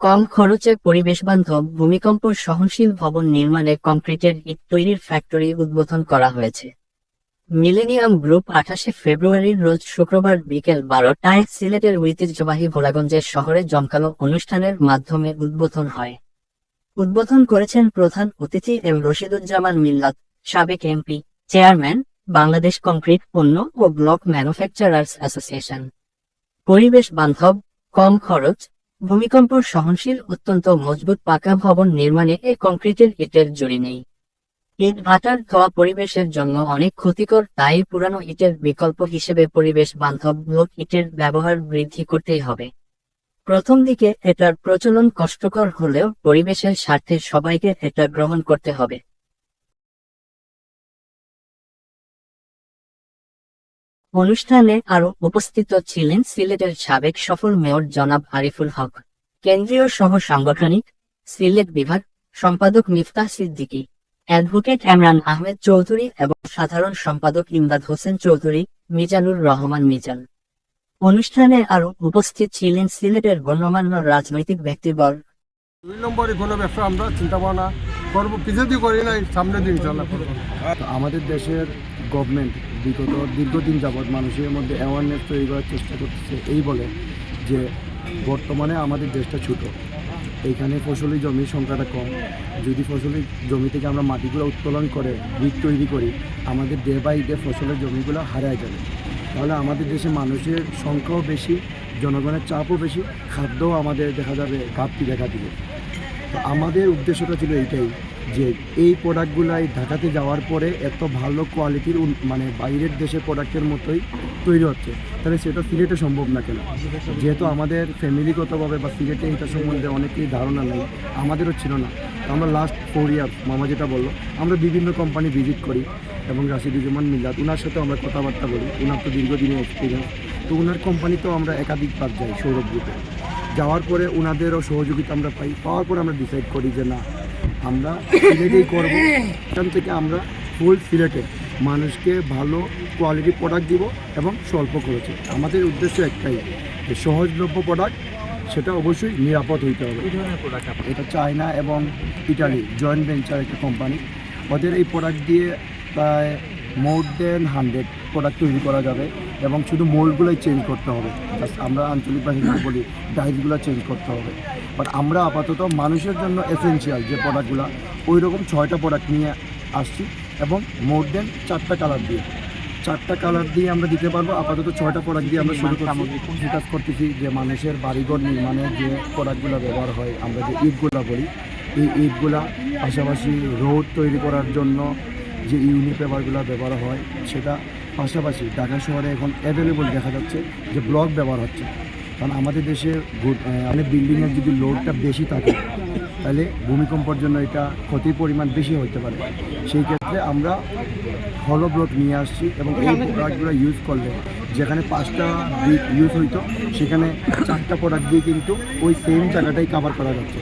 কম খরচে পরিবেশবান্ধব ভূমিকম্প সহনশীল ভবন নির্মাণে কংক্রিটের ইট তৈরির ফ্যাক্টরি উদ্বোধন করা হয়েছে। মিলেনিয়াম গ্রুপ আঠাশে ফেব্রুয়ারির রোজ শুক্রবার বিকেল বারোটায় সিলেটের ঐতিহ্যবাহী ভোলাগঞ্জের শহরে জমকালো অনুষ্ঠানের মাধ্যমে উদ্বোধন হয়। উদ্বোধন করেছেন প্রধান অতিথি এম রশিদুজ্জামান মিল্লাত, সাবেক এমপি চেয়ারম্যান, বাংলাদেশ কংক্রিট পণ্য ও ব্লক ম্যানুফ্যাকচারার্স অ্যাসোসিয়েশন। পরিবেশ বান্ধব, কম খরচ ভূমিকম্প সহনশীল, অত্যন্ত মজবুত পাকা ভবন নির্মাণে এই কংক্রিটের ইটের জড়ি নেই। ইট ভাটার ধোয়া পরিবেশের জন্য অনেক ক্ষতিকর, তাই পুরানো ইটের বিকল্প হিসেবে পরিবেশ বান্ধব ব্লক ইটের ব্যবহার বৃদ্ধি করতেই হবে। প্রথম দিকে এটার প্রচলন কষ্টকর হলেও পরিবেশের স্বার্থে সবাইকে এটা গ্রহণ করতে হবে। অনুষ্ঠানে আরও উপস্থিত ছিলেন সিলেটের সাবেক সফল মেয়র জনাব আরিফুল হক, কেন্দ্রীয় সহ সাংগঠনিক, সিলেট বিভাগ সম্পাদক মিফতাহ সিদ্দিকী, অ্যাডভোকেট এমরান আহমেদ চৌধুরী এবং সাধারণ সম্পাদক ইমদাদ হোসেন চৌধুরী, মিজানুর রহমান মিজান। অনুষ্ঠানে আরও উপস্থিত ছিলেন সিলেটের গণ্যমান্য রাজনৈতিক ব্যক্তিবর্গ। দুই নম্বরে কোনো ব্যবসা আমরা চিন্তা ভাবনা করব পিছিয়ে দিয়ে করি নাই সামনে দিন ইনশাল্লাহ করব। আমাদের দেশের গভর্নমেন্ট বিগত দীর্ঘদিন যাবৎ মানুষের মধ্যে অ্যাওয়ারনেস তৈরি করার চেষ্টা করতেছে, এই বলে যে বর্তমানে আমাদের দেশটা ছোট। এইখানে ফসলি জমির সংখ্যাটা কম। যদি ফসলি জমি থেকে আমরা মাটিগুলো উত্তোলন করে, বীজ তৈরি করি, আমাদের ডে বাই ডে ফসলের জমিগুলো হারায় যাবে। তাহলে আমাদের দেশে মানুষের সংখ্যাও বেশি, জনগণের চাপও বেশি, খাদ্যও আমাদের দেখা যাবে ঘাটতি দেখা দিবে। তো আমাদের উদ্দেশ্যটা ছিল এইটাই যে এই প্রোডাক্টগুলাই ঢাকাতে যাওয়ার পরে এত ভালো কোয়ালিটির মানে বাইরের দেশের প্রোডাক্টের মতোই তৈরি হচ্ছে। তাহলে সেটা সিলেটে সম্ভব না কেন? যেহেতু আমাদের ফ্যামিলিগতভাবে বা সিলেটে এটা সম্বন্ধে অনেকেই ধারণা নেই, আমাদেরও ছিল না। আমরা লাস্ট ফোর ইয়ার মামা যেটা বলল, আমরা বিভিন্ন কোম্পানি ভিজিট করি এবং রাশিদুজ্জামান মিল্লাত ওনার সাথে আমরা কথাবার্তা বলি। ওনার তো দীর্ঘদিনের এক্সপিরিয়েন্স তো ওনার কোম্পানিতেও আমরা একাধিকবার যাই সৌরভ গ্রুপে যাওয়ার পরে ওনাদেরও সহযোগিতা আমরা পাই। পাওয়ার পরে আমরা ডিসাইড করি যে না আমরা সিলেটেই করব। এখান থেকে আমরা ফুল সিলেটে মানুষকে ভালো কোয়ালিটি প্রোডাক্ট দিব এবং স্বল্প খরচে। আমাদের উদ্দেশ্য একটাই যে সহজলভ্য প্রোডাক্ট সেটা অবশ্যই নিরাপদ হইতে হবে। এটা চায়না এবং ইটালি জয়েন্ট ভেঞ্চার একটা কোম্পানি ওদের এই প্রোডাক্ট দিয়ে প্রায় মোর দেন হান্ড্রেড প্রোডাক্ট তৈরি করা যাবে এবং শুধু মোল্ডগুলোই চেঞ্জ করতে হবে। Just আমরা আঞ্চলিক ভাষায় বলি ডাইসগুলো চেঞ্জ করতে হবে। বাট আমরা আপাতত মানুষের জন্য এসেনশিয়াল যে প্রোডাক্টগুলো ওই রকম ছয়টা প্রোডাক্ট নিয়ে আসছি এবং মোর দেন চারটা কালার দিয়ে। চারটা কালার দিয়ে আমরা দিতে পারব, আপাতত ছয়টা প্রোডাক্ট দিয়ে আমরা শুরু করছি। ফোকাস করতেছি যে মানুষের বাড়িঘর নির্মাণে যে প্রোডাক্টগুলো ব্যবহার হয়, আমরা যে ইটগুলো বলি, এই ইটগুলা পাশাপাশি রোড তৈরি করার জন্য যে ইউনি পেপারগুলো ব্যবহার হয়, সেটা পাশাপাশি ঢাকা শহরে এখন অ্যাভেলেবল দেখা যাচ্ছে যে ব্লক ব্যবহার হচ্ছে। কারণ আমাদের দেশে অনেক বিল্ডিংয়ের যদি লোডটা বেশি থাকে, তাহলে ভূমিকম্পর জন্য এটা ক্ষতির পরিমাণ বেশি হতে পারে। সেই ক্ষেত্রে আমরা হলো ব্লক নিয়ে আসছি এবং এই প্রোডাক্টগুলো ইউজ করলে যেখানে পাঁচটা ইউজ হইতো, সেখানে চারটা প্রোডাক্ট দিয়ে কিন্তু ওই সেম জায়গাটাই কাভার করা যাচ্ছে।